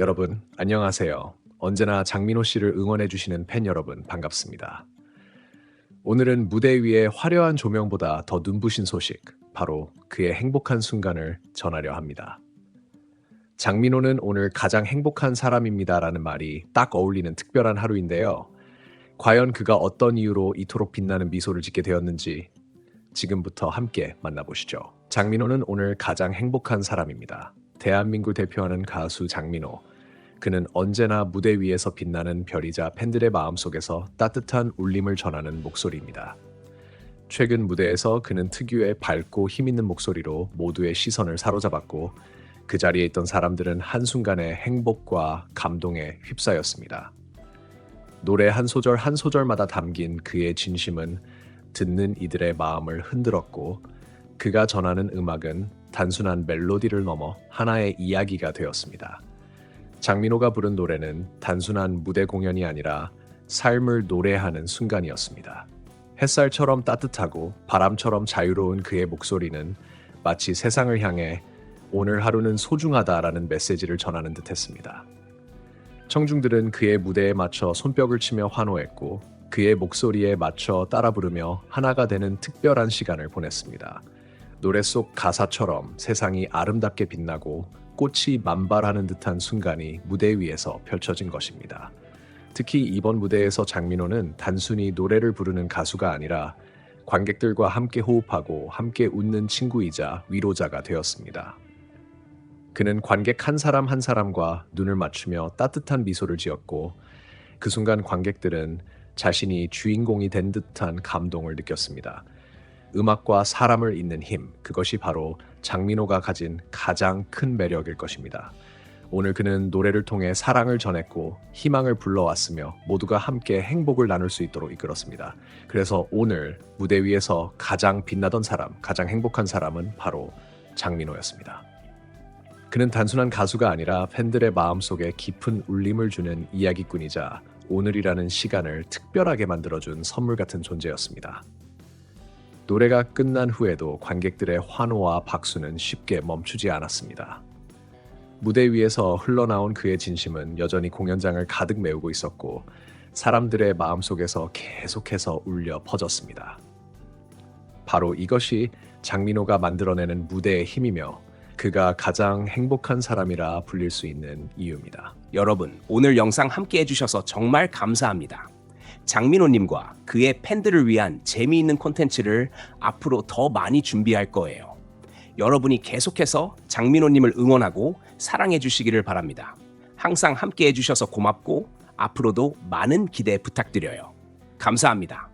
여러분, 안녕하세요. 언제나 장민호 씨를 응원해주시는 팬 여러분, 반갑습니다. 오늘은 무대 위에 화려한 조명보다 더 눈부신 소식, 바로 그의 행복한 순간을 전하려 합니다. 장민호는 오늘 가장 행복한 사람입니다라는 말이 딱 어울리는 특별한 하루인데요. 과연 그가 어떤 이유로 이토록 빛나는 미소를 짓게 되었는지 지금부터 함께 만나보시죠. 장민호는 오늘 가장 행복한 사람입니다. 대한민국 대표하는 가수 장민호. 그는 언제나 무대 위에서 빛나는 별이자 팬들의 마음속에서 따뜻한 울림을 전하는 목소리입니다. 최근 무대에서 그는 특유의 밝고 힘있는 목소리로 모두의 시선을 사로잡았고 그 자리에 있던 사람들은 한순간에 행복과 감동에 휩싸였습니다. 노래 한 소절 한 소절마다 담긴 그의 진심은 듣는 이들의 마음을 흔들었고 그가 전하는 음악은 단순한 멜로디를 넘어 하나의 이야기가 되었습니다. 장민호가 부른 노래는 단순한 무대 공연이 아니라 삶을 노래하는 순간이었습니다. 햇살처럼 따뜻하고 바람처럼 자유로운 그의 목소리는 마치 세상을 향해 오늘 하루는 소중하다라는 메시지를 전하는 듯 했습니다. 청중들은 그의 무대에 맞춰 손뼉을 치며 환호했고 그의 목소리에 맞춰 따라 부르며 하나가 되는 특별한 시간을 보냈습니다. 노래 속 가사처럼 세상이 아름답게 빛나고 꽃이 만발하는 듯한 순간이 무대 위에서 펼쳐진 것입니다. 특히 이번 무대에서 장민호는 단순히 노래를 부르는 가수가 아니라 관객들과 함께 호흡하고 함께 웃는 친구이자 위로자가 되었습니다. 그는 관객 한 사람 한 사람과 눈을 맞추며 따뜻한 미소를 지었고 그 순간 관객들은 자신이 주인공이 된 듯한 감동을 느꼈습니다. 음악과 사람을 잇는 힘, 그것이 바로 장민호가 가진 가장 큰 매력일 것입니다. 오늘 그는 노래를 통해 사랑을 전했고 희망을 불러왔으며 모두가 함께 행복을 나눌 수 있도록 이끌었습니다. 그래서 오늘 무대 위에서 가장 빛나던 사람, 가장 행복한 사람은 바로 장민호였습니다. 그는 단순한 가수가 아니라 팬들의 마음속에 깊은 울림을 주는 이야기꾼이자 오늘이라는 시간을 특별하게 만들어준 선물 같은 존재였습니다. 노래가 끝난 후에도 관객들의 환호와 박수는 쉽게 멈추지 않았습니다. 무대 위에서 흘러나온 그의 진심은 여전히 공연장을 가득 메우고 있었고 사람들의 마음속에서 계속해서 울려 퍼졌습니다. 바로 이것이 장민호가 만들어내는 무대의 힘이며 그가 가장 행복한 사람이라 불릴 수 있는 이유입니다. 여러분, 오늘 영상 함께 해주셔서 정말 감사합니다. 장민호님과 그의 팬들을 위한 재미있는 콘텐츠를 앞으로 더 많이 준비할 거예요. 여러분이 계속해서 장민호님을 응원하고 사랑해 주시기를 바랍니다. 항상 함께 해주셔서 고맙고 앞으로도 많은 기대 부탁드려요. 감사합니다.